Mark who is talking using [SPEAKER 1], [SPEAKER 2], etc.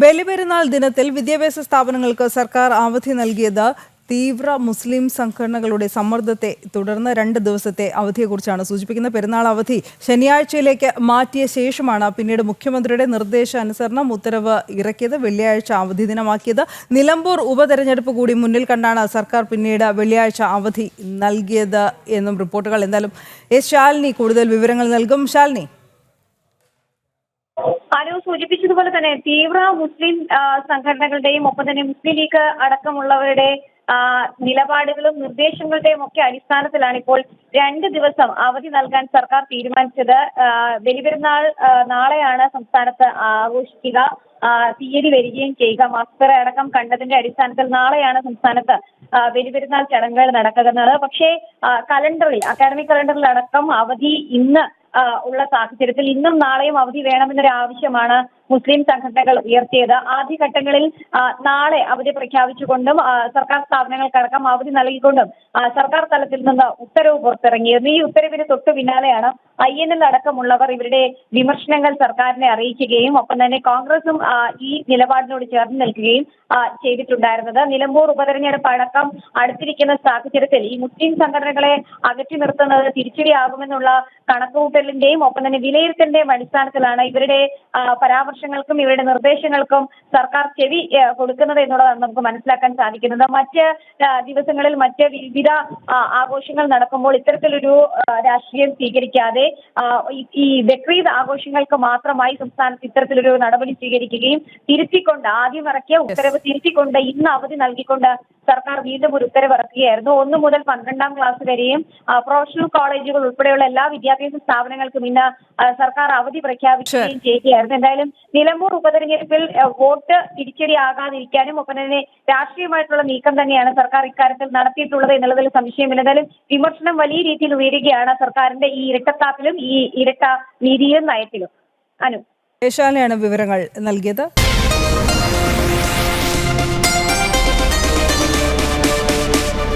[SPEAKER 1] ബലിപെരുന്നാൾ ദിനത്തിൽ വിദ്യാഭ്യാസ സ്ഥാപനങ്ങൾക്ക് സർക്കാർ അവധി നൽകിയത് തീവ്ര മുസ്ലിം സംഘടനകളുടെ സമ്മർദ്ദത്തെ തുടർന്ന് രണ്ട് ദിവസത്തെ അവധിയെക്കുറിച്ചാണ് സൂചിപ്പിക്കുന്ന പെരുന്നാൾ അവധി ശനിയാഴ്ചയിലേക്ക് മാറ്റിയ ശേഷമാണ് പിന്നീട് മുഖ്യമന്ത്രിയുടെ നിർദ്ദേശാനുസരണം ഉത്തരവ് ഇറക്കിയത്. വെള്ളിയാഴ്ച അവധി ദിനമാക്കിയത്. നിലമ്പൂർ ഉപതെരഞ്ഞെടുപ്പ് കൂടി മുന്നിൽ കണ്ടാണ് സർക്കാർ പിന്നീട് വെള്ളിയാഴ്ച അവധി നൽകിയത് എന്നും റിപ്പോർട്ടുകൾ. എന്തായാലും എസ് ശാലിനി കൂടുതൽ വിവരങ്ങൾ നൽകും. ശാലിനി.
[SPEAKER 2] സൂചിപ്പിച്ചതുപോലെ തന്നെ തീവ്ര മുസ്ലിം സംഘടനകളുടെയും ഒപ്പം തന്നെ മുസ്ലിം ലീഗ് അടക്കമുള്ളവരുടെ നിലപാടുകളും നിർദ്ദേശങ്ങളുടെയും ഒക്കെ അടിസ്ഥാനത്തിലാണ് ഇപ്പോൾ രണ്ട് ദിവസം അവധി നൽകാൻ സർക്കാർ തീരുമാനിച്ചത്. വെലിപെരുന്നാൾ നാളെയാണ് സംസ്ഥാനത്ത് ആഘോഷിക്കുക തീയതി വരികയും ചെയ്യുക. മാസ്കറ അടക്കം കണ്ടതിന്റെ അടിസ്ഥാനത്തിൽ നാളെയാണ് സംസ്ഥാനത്ത് വെലിപെരുന്നാൾ ചടങ്ങുകൾ നടക്കുന്നത്. പക്ഷേ കലണ്ടറിൽ അക്കാഡമിക് കലണ്ടറിൽ അടക്കം അവധി ഇന്ന് ഉള്ള സാഹചര്യത്തിൽ ഇന്നും നാളെയും അവധി വേണമെന്നൊരു ആവശ്യമാണ് മുസ്ലിം സംഘടനകൾ ഉയർത്തിയത്. ആദ്യഘട്ടങ്ങളിൽ നാളെ അവധി പ്രഖ്യാപിച്ചുകൊണ്ടും സർക്കാർ സ്ഥാപനങ്ങൾക്കടക്കം അവധി നൽകിക്കൊണ്ടും സർക്കാർ തലത്തിൽ നിന്ന് ഉത്തരവ് പുറത്തിറങ്ങിയിരുന്നു. ഈ ഉത്തരവിന് തൊട്ടു പിന്നാലെയാണ് ഐ എൻ എൽ അടക്കമുള്ളവർ ഇവരുടെ വിമർശനങ്ങൾ സർക്കാരിനെ അറിയിക്കുകയും ഒപ്പം തന്നെ കോൺഗ്രസും ഈ നിലപാടിനോട് ചേർന്ന് നിൽക്കുകയും ചെയ്തിട്ടുണ്ടായിരുന്നത്. നിലമ്പൂർ ഉപതെരഞ്ഞെടുപ്പ് അടക്കം അടുത്തിരിക്കുന്ന സാഹചര്യത്തിൽ ഈ മുസ്ലിം സംഘടനകളെ അകറ്റി നിർത്തുന്നത് തിരിച്ചടിയാകുമെന്നുള്ള കണക്കുകൂട്ടലിന്റെയും ഒപ്പം തന്നെ വിലയിരുത്തലിന്റെയും അടിസ്ഥാനത്തിലാണ് ഇവരുടെ ആ, പരാമർശങ്ങൾക്കും ഇവരുടെ നിർദ്ദേശങ്ങൾക്കും സർക്കാർ ചെവി കൊടുക്കുന്നത് എന്നുള്ളതാണ് നമുക്ക് മനസ്സിലാക്കാൻ സാധിക്കുന്നത്. മറ്റ് ദിവസങ്ങളിൽ മറ്റ് വിവിധ ആഘോഷങ്ങൾ നടക്കുമ്പോൾ ഇത്തരത്തിലൊരു രാഷ്ട്രീയം സ്വീകരിക്കാതെ ഈ- ബക്രീദ് ആഘോഷങ്ങൾക്ക് മാത്രമായി സംസ്ഥാനത്ത് ഇത്തരത്തിലൊരു നടപടി സ്വീകരിക്കുകയും തിരുത്തിക്കൊണ്ട് ആദ്യം ഇറക്കിയ ഉത്തരവ് തിരുത്തിക്കൊണ്ട് ഇന്ന് അവധി നൽകിക്കൊണ്ട് സർക്കാർ വീണ്ടും ഒരു ഉത്തരവ് ഇറക്കുകയായിരുന്നു. ഒന്ന് മുതൽ പന്ത്രണ്ടാം ക്ലാസ് വരെയും പ്രൊഫഷണൽ കോളേജുകൾ ഉൾപ്പെടെയുള്ള എല്ലാ വിദ്യാഭ്യാസ സ്ഥാപനങ്ങൾക്കും ഇന്ന് സർക്കാർ അവധി പ്രഖ്യാപിക്കുകയും ചെയ്യുകയായിരുന്നു. എന്തായാലും നിലമ്പൂർ ഉപതെരഞ്ഞെടുപ്പിൽ വോട്ട് തിരിച്ചടിയാകാതിരിക്കാനും ഒപ്പം തന്നെ രാഷ്ട്രീയമായിട്ടുള്ള നീക്കം തന്നെയാണ് സർക്കാർ ഇക്കാര്യത്തിൽ നടത്തിയിട്ടുള്ളത് എന്നുള്ളതിൽ സംശയമില്ല. എന്നാലും വിമർശനം വലിയ രീതിയിൽ ഉയരുകയാണ് സർക്കാരിന്റെ ഈ ഇരട്ടത്താപ്പിലും ഈ ഇരട്ട നീതിയിലും നയത്തിലും. അനു.
[SPEAKER 1] വിവരങ്ങൾ നൽകിയത്.